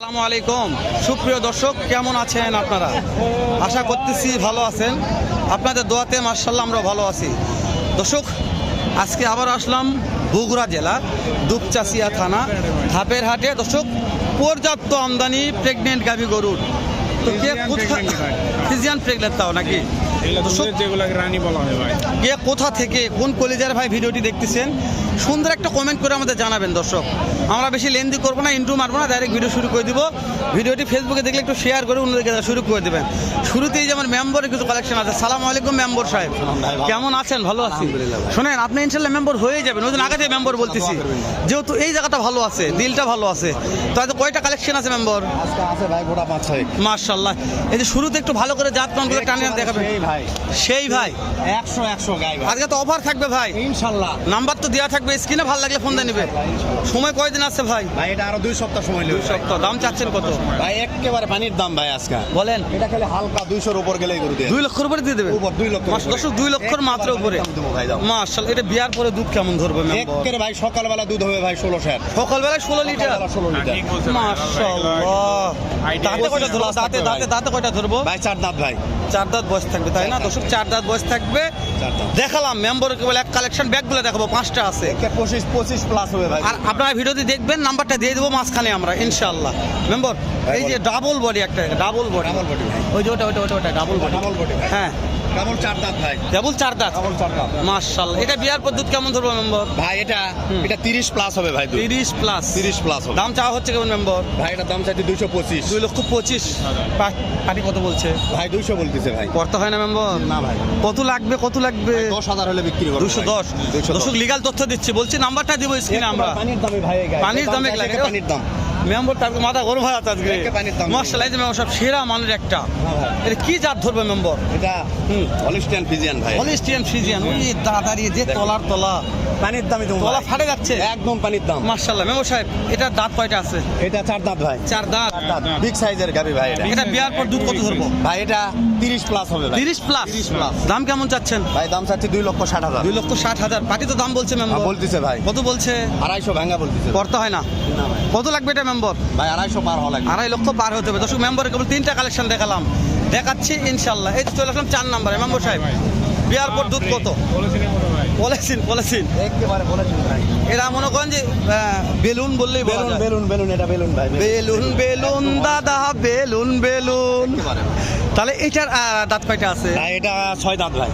আসসালামু আলাইকুম। সুপ্রিয় দর্শক কেমন আছেন আপনারা? আশা করতেছি ভালো আছেন। আপনাদের দোয়াতে মার্শাল্লাহ আমরা ভালো আছি। দর্শক আজকে আবার আসলাম বগুড়া জেলা দুপচাচিয়া থানা ধাপের হাটে। দর্শক পর্যাপ্ত আমদানি প্রেগনেন্ট গাভী গরুর। তো কে ফিজিয়ান প্রেগনেন্ট তাও নাকি? দর্শক কে কোথা থেকে কোন কলেজের ভাই ভিডিওটি দেখতেছেন? সুন্দর একটা কমেন্ট করে আমাদের জানাবেন দর্শক। আমরা বেশি লেন্দি করব না ইন্টু মারবো না ডাইরেক্ট ভিডিও শুরু করে দিব। ভিডিওটি ফেসবুকে দেখলে একটু শেয়ার করে অন্যদেরকে শুরু করে দেবেন। শুরুতেই যেমন মেম্বরের কিছু কালেকশন আছে। সালাম আলাইকুম মেম্বর সাহেব। কেমন আছেন? ভালো আছি। শোনেন আপনি ইনশাল্লাহ মেম্বর হয়ে যাবেন। ওই দিন আগে থেকে মেম্বর বলতেছি। যেহেতু এই জায়গাটা ভালো আছে দিলটা ভালো আছে। তো হয়তো কয়টা কালেকশন আছে মেম্বর মার্শাল্লাহ এই যে শুরুতে একটু ভালো করে জাত পানগুলো টানিয়ে দেখাবেন। সেই ভাই। সেই ভাই। একশো একশো আজকে তো অফার থাকবে ভাই। ইনশাল্লাহ নাম্বার তো দেওয়া থাকবে স্ক্রিনে ভালো লাগলে ফোন দিয়ে নেবে। সময় কয়দিন আছে ভাই? ভাই এটা আরও দুই সপ্তাহ সময় নেবে। সপ্তাহ দাম চাচ্ছেন কত? ভাই একেবারে পানির দাম ভাই আজকে। বলেন। এটা খালি হালকা দুইশোর উপর গেলেই করে দিয়ে। দুই লক্ষের উপরে দিয়ে দেবে উপর দুই লক্ষ দর্শক দুই লক্ষর মাত্র উপরে। ভাই দাও মার্শাল এটা বিয়ার পরে দুধ কেমন ধরবে মেম্বার একেবারে ভাই সকালবেলা দুধ হবে ভাই ষোলো ষাট। সকালবেলায় ষোলো লিটার? ষোলো লিটার। ঠিক বলছে ভাই। মার্শাল্লাহ Idea দাঁতে কয়টা ধরবো? দাঁতে দাঁতে দাঁতে কয়টা ধরবো? ভাই চার দাঁত ভাই। চার দাঁত বয়স থাকবে তাই না? দর্শক চার দাঁত বয়স থাকবে। দেখালাম মেম্বার কেবল এক কালেকশন ব্যাগগুলো দেখাবো পাঁচটা আছে। একে পঁচিশ পঁচিশ প্লাস হবে ভাই। আর আপনারা ভিডিওতে দেখবেন নাম্বারটা দিয়ে দেবো মাঝখানে আমরা ইনশাল্লাহ মেম্বর এই যে ডাবল বডি একটা ডাবল বডি ডাবল বডি ওই যে ওটা ওটা ওটা ওটা ডাবল বডি ডাবল বডি হ্যাঁ। ডাবল চার দাঁত ভাই? ডাবল চার দাঁত? ডাবল চার দাঁত। মার্শাল্লাহ এটা বিয়ার পর কেমন ধরবো মেম্বার ভাই এটা এটা তিরিশ প্লাস হবে ভাই তিরিশ প্লাস তিরিশ প্লাস হবে। দাম চাওয়া হচ্ছে কেমন মেম্বার ভাই এটার দাম চাইছে দুইশো পঁচিশ। দুই লক্ষ পঁচিশ। পাটি কত বলছে? ভাই দুইশো বলতেছে ভাই। করতে হয় না মেম্বার না ভাই। কত লাগবে কত লাগবে? দশ হাজার হলে বিক্রি করব দুশো। দশ। দর্শক লিগাল তথ্য দিচ্ছি। বলছি নাম্বারটা দিব স্ক্রিনে আমরা। পানির দামে ভাই পানির দাম দামে চাইছে লাগে। পানির দাম। মেম্বার তার মাথা গরম হয়ে আছে আজকে। একে পানির দাম। মার্শাল এই যে মেম্বার সব সেরা মানের একটা। হ্যাঁ এটা কি জাত ধরবে মেম্বার? এটা অলিস্টিয়ান ফিজিয়ান ভাই। হলিস্টিয়ান ফ্রিজিয়ান ওই দাদারি যে তলার তলা। পানির দামই তুমি তলা ফাটে যাচ্ছে। একদম পানির দাম। মার্শাল্লাহ মেম্বার সাহেব এটার দাঁত কয়টা আছে? এটা চার দাঁত ভাই। চার দাঁত। বিগ সাইজের গাবি ভাই এটা। এটা বিয়ার পর দুধ কত ধরবো? ভাই এটা তিরিশ প্লাস হবে ভাই। তিরিশ প্লাস 30 plus। দাম কেমন চাচ্ছেন? ভাই দাম চাচ্ছি দুই লক্ষ ষাট হাজার। দুই লক্ষ ষাট হাজার। পার্টি তো দাম বলছে হ্যাঁ, মেম্বার বলতেছে ভাই। কত বলছে? আড়াইশো ভাঙ্গা বলতেছে। করতে হয় না। না ভাই। কত লাগবে এটা মেম্বার ভাই আড়াইশো পার হওয়া লাগবে। আড়াই লক্ষ পার হতে হবে। দর্শক মেম্বারে কেবল তিনটা কালেকশন দেখালাম। দেখাচ্ছি ইনশাল্লাহ এই চলে আসলাম চার নাম্বারে মেম্বার সাহেব বিয়ার পর দুধ কত? বলেছেন বলেছেন একেবারে বলেছেন ভাই। এরা মনে করেন যে বেলুন বললেই বেলুন বেলুন বেলুন এটা বেলুন ভাই। বেলুন বেলুন দাদা বেলুন বেলুন। তাহলে এটার দাঁত কয়টা আছে? এটা ছয় দাঁত ভাই।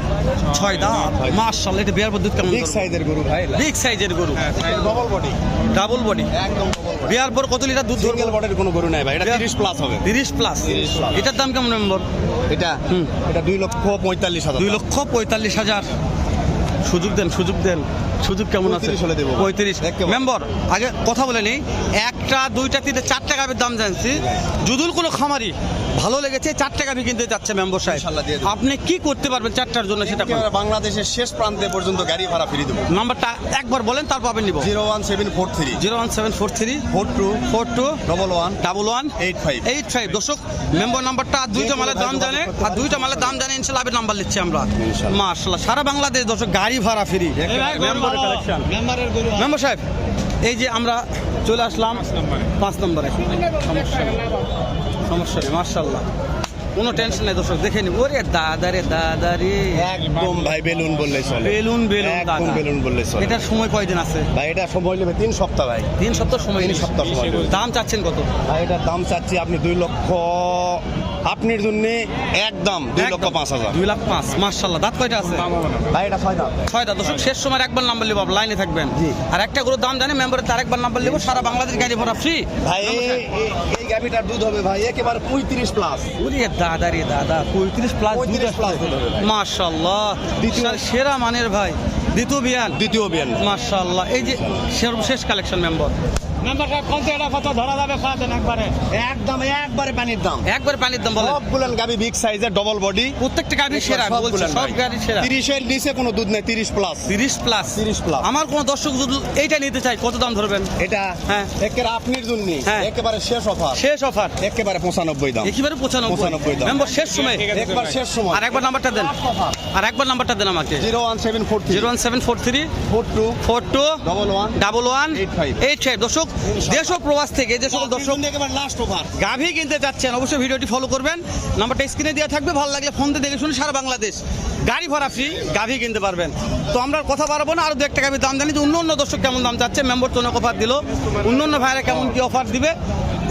ছয় দাঁত। মার্শাল এটা বিয়ার দুধ কেমন বিগ সাইজের গরু ভাই বিগ সাইজের গরু? হ্যাঁ, ডবল বডি ডাবল বডি একদম বিয়ার পর কত লিটার দুধ সিঙ্গেল বডির কোনো গরু নাই ভাই এটা বিয়ার- তিরিশ প্লাস হবে। তিরিশ প্লাস 30 এটার দাম কেমন মেম্বর এটা? হুম। এটা দুই লক্ষ পঁয়তাল্লিশ হাজার। দুই লক্ষ পঁয়তাল্লিশ হাজার। সুযোগ দেন সুযোগ দেন। সুযোগ কেমন আছে? 35 দেবো। পঁয়ত্রিশ। মেম্বার আগে কথা বলে নেই। একটা দুইটা তিনটে চারটা গাভীর দাম জানছি। যদুল কোনো খামারি ভালো লেগেছে চারটা গাভী কিনতে চাচ্ছে মেম্বার সাহেব। আপনি কি করতে পারবেন চারটার জন্য সেটা বাংলাদেশের শেষ প্রান্তে পর্যন্ত গাড়ি ভাড়া ফ্রি দেবো। নাম্বারটা একবার বলেন তারপর পাবেন নিব। Zero one seven four three. Zero one seven four three. Four two. Four two. Double one. Double one. Eight five. Eight five. দর্শক মেম্বার নাম্বারটা দুইটা মালের দাম জানে আর দুইটা মালের দাম জানে ইনশাল্লাহ নাম্বার নিচ্ছি আমরা। মাশাল্লাহ। সারা বাংলাদেশ দর্শক গাড়ি ভাড়া ফ্রি। মেম্বারের কালেকশন মেম্বার সাহেব এই যে আমরা চলে আসলাম পাঁচ নম্বরে। সমস্যা নেই। সমস্যা নেই মার্শাল্লাহ কোনো টেনশন নেই দর্শক দেখে নিব ওরে দাদা রে দাদা রে। একদম ভাই বেলুন বললে চলে। বেলুন বেলুন একদম বেলুন বললে চলে। এটার সময় কয়দিন আছে? ভাই এটা সময় নেবে তিন সপ্তাহ ভাই। তিন সপ্তাহ সময় তিন সপ্তাহ সময় দাম চাচ্ছেন কত? ভাই এটার দাম চাচ্ছি আপনি দুই লক্ষ আপনার জন্য একদম দুই লক্ষ পাঁচ হাজার। দুই লাখ পাঁচ মার্শাল্লাহ দাঁত কয়টা আছে? ভাই। এটা ছয় দাম ছয় দাঁত। দর্শক শেষ সময় একবার নাম্বার লিব লাইনে থাকবেন। আর একটা করে দাম জানে মেম্বারের তার একবার নাম্বার লিব সারা বাংলাদেশ গাড়ি ভরা ফ্রি ভাই এই- গাভিটার দুধ হবে ভাই একেবারে পঁয়ত্রিশ প্লাস ওরে দাদা রে দাদা পঁয়ত্রিশ প্লাস 35 plus দুধ হবে ভাই। মাশাল্লাহ সেরা মানের ভাই। দ্বিতীয় বিয়ান দ্বিতীয় বিয়ান মাশাল্লাহ এই যে সর্বশেষ কালেকশন মেম্বার একদম একবারে পানির দাম। একবার পানির দাম বলেন সবগুলান গাবি বিগ সাইজের ডবল বডি প্রত্যেকটা গাড়ি সেরা বলছে সব গাড়ি সেরা। তিরিশের নিচে কোনো দুধ নেই প্লাস তিরিশ প্লাস 30 plus। আমার কোন দর্শক যদি এইটা নিতে চাই কত দাম ধরবেন? এটা হ্যাঁ। একেবারে আপনার জন্য হ্যাঁ। একেবারে শেষ অফার শেষ অফার একেবারে পঁচানব্বই দাম। একেবারে পঁচানব্বই। 95 দাম। মেম্বার শেষ সময়। একবার শেষ সময়। আর একবার নাম্বারটা দেন। আর একবার নাম্বারটা দেন আমাকে। Zero one seven four three four two four two double one double one 85 eight five দর্শক দেশ প্রবাস থেকে যে সকল দর্শক লাস্ট ওভার গাভী কিনতে চাচ্ছেন অবশ্যই ভিডিওটি ফলো করবেন। নাম্বারটা স্ক্রিনে দেওয়া থাকবে ভালো লাগলে ফোন দিয়ে দেখে শুনে সারা বাংলাদেশ গাড়ি ভাড়া ফ্রি গাভী কিনতে পারবেন। তো আমরা কথা বাড়াবো না আরও দু একটা গাভীর দাম জানি। যে অন্য অন্য দর্শক কেমন দাম চাচ্ছে মেম্বার তো অনেক অফার দিল। অন্য অন্য ভাইরা কেমন কি অফার দিবে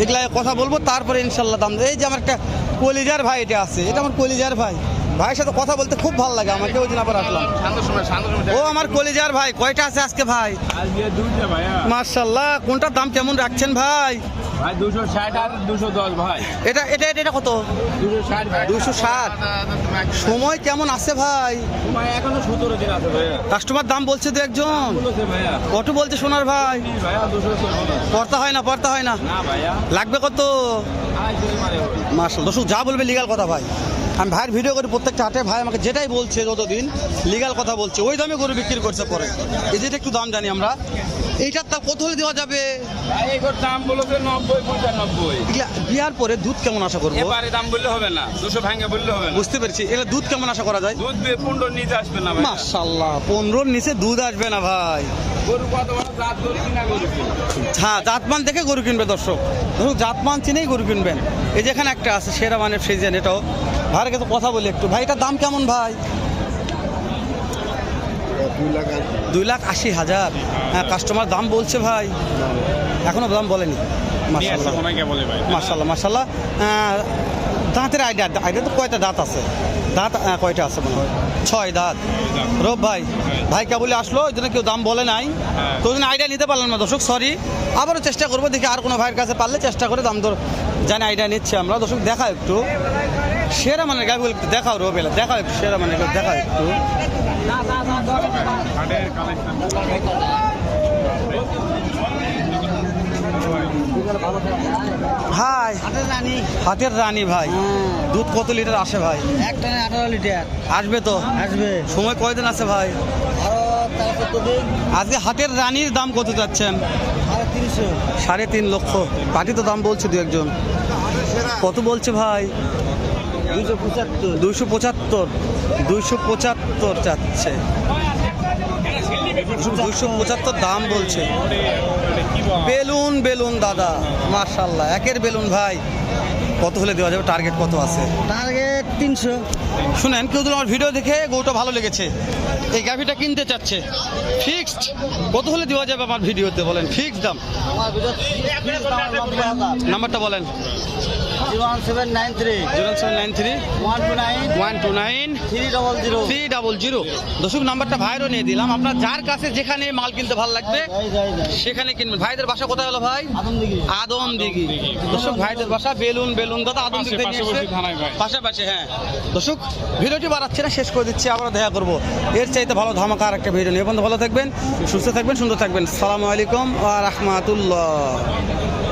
এগুলা কথা বলব। তারপরে ইনশাল্লাহ দাম। এই যে আমার একটা কলিজার ভাই এটা আছে এটা আমার কলিজার ভাই। ভাইয়ের সাথে কথা বলতে খুব ভালো লাগে আমাকে ওই দিন আবার আসলাম। ও আমার কলিজার ভাই কয়টা আছে আজকে ভাই? মার্শাল্লাহ কোনটার দাম কেমন রাখছেন ভাই? ভাই দুশো ষাট আর দুশো দশ ভাই। এটা এটা এটা- এটা কত? দুশো ষাট দুশো সময় কেমন আছে ভাই? ভাই এখনও সতেরো দিন আছে ভাইয়া। কাস্টমার দাম বলছে দু একজন। বলেছে কত বলছে সোনার ভাই? ভাইয়া দুশো ষোলো। পড়তা হয় না পড়তা হয় না। না লাগবে কত? মার্শাল দর্শক যা বলবে লিগাল কথা ভাই। আমি ভাইয়ের ভিডিও করি প্রত্যেকটা হাটে ভাই আমাকে যেটাই বলছে যতদিন লিগাল কথা বলছে ওই দামে গরু বিক্রি করছে পরে। এই যেটা একটু দাম জানি আমরা। এইটার তা কত হলে দেওয়া যাবে? দাম বলেছে নব্বই পঁচানব্বই। বিয়ার পরে দুধ কেমন আশা করব? এবারে দাম বললে হবে না দুশো ভাঙে বললে হবে না। বুঝতে পেরেছি। এগুলা দুধ কেমন আশা করা যায়? দুধ দিয়ে পনেরো নিচে আসবে না মাশাল্লাহ পনেরোর নিচে দুধ আসবে না ভাই। হ্যাঁ জাতমান দেখে গরু কিনবে দর্শক। ধরুন জাতমান চিনেই গরু কিনবেন। এই যেখানে একটা আছে সেরা মানের ফ্রিজেন এটাও। ভাইয়ের কাছে কথা বলি একটু। ভাই এটার দাম কেমন ভাই? দুই লাখ আশি হাজার। হ্যাঁ কাস্টমার দাম বলছে ভাই। এখনও দাম বলেনি। মাসাল্লাহ মাসাল্লাহ দাঁতের আইডিয়া আইডিয়া তো কয়টা দাঁত আছে? দাঁত কয়টা আছে মনে হয়? ছয় দাঁত। রব ভাই ভাই কেবলই আসলো? ওই জন্য কেউ দাম বলে নাই। হ্যাঁ। তো ওই জন্য আইডিয়া নিতে পারলাম না দর্শক সরি আবারও চেষ্টা করব দেখি আর কোনো ভাইয়ের কাছে পারলে চেষ্টা করে দাম দর জানি আইডিয়া নিচ্ছে আমরা। দর্শক দেখা একটু। সেরা মানে গাড়িগুলো একটু দেখাও রোবেলা দেখাও একটু সেরা মানে দেখাও একটু। হাই হাতের রানী ভাই। দুধ কত লিটার আসে ভাই? এক টানে আঠারো লিটার। আসবে তো? আসবে। সময় কয়দিন আছে ভাই? আজকে হাতের রানীর দাম কত তিনশো। সাড়ে তিন লক্ষ। পাটি তো দাম বলছে দু একজন। কত বলছে ভাই? দুইশো পঁচাত্তর। দুইশো পঁচাত্তর। চাচ্ছে দুইশো পঁচাত্তর দাম বলছে। বেলুন বেলুন দাদা মার্শাল্লাহ একের বেলুন ভাই। কত হলে দেওয়া যাবে? টার্গেট কত আছে? টার্গেট তিনশো। শুনেন কেউ আমার ভিডিও দেখে গরুটা ভালো লেগেছে এই গাভিটা কিনতে চাচ্ছে ফিক্সড কত হলে দেওয়া যাবে আমার ভিডিওতে বলেন? ফিক্সড দাম। নাম্বারটা বলেন। Zero one seven nine three. Zero seven nine three. One two nine. One two nine. Three double zero. Three double zero দর্শক নাম্বারটা ভাইরও নিয়ে দিলাম। আপনার যার কাছে যেখানে মাল কিনতে ভালো লাগবে যাই যাই যাই। সেখানে কিনবেন। ভাইদের বাসা কোথায় হলো ভাই? আদম দিঘি দর্শক ভাইদের বাসা বেলুন বেলুন দাদা আদম পাশে- দিঘি পাশাপাশি হ্যাঁ। দর্শক ভিডিওটি বাড়াচ্ছে না শেষ করে দিচ্ছি। আবার দেখা করব। এর চাইতে ভালো ধামাকা আর একটা ভিডিও নিয়ে। এখন ভালো থাকবেন সুস্থ থাকবেন সুন্দর থাকবেন। সালামু আলাইকুম ওয়া রাহমাতুল্লাহ।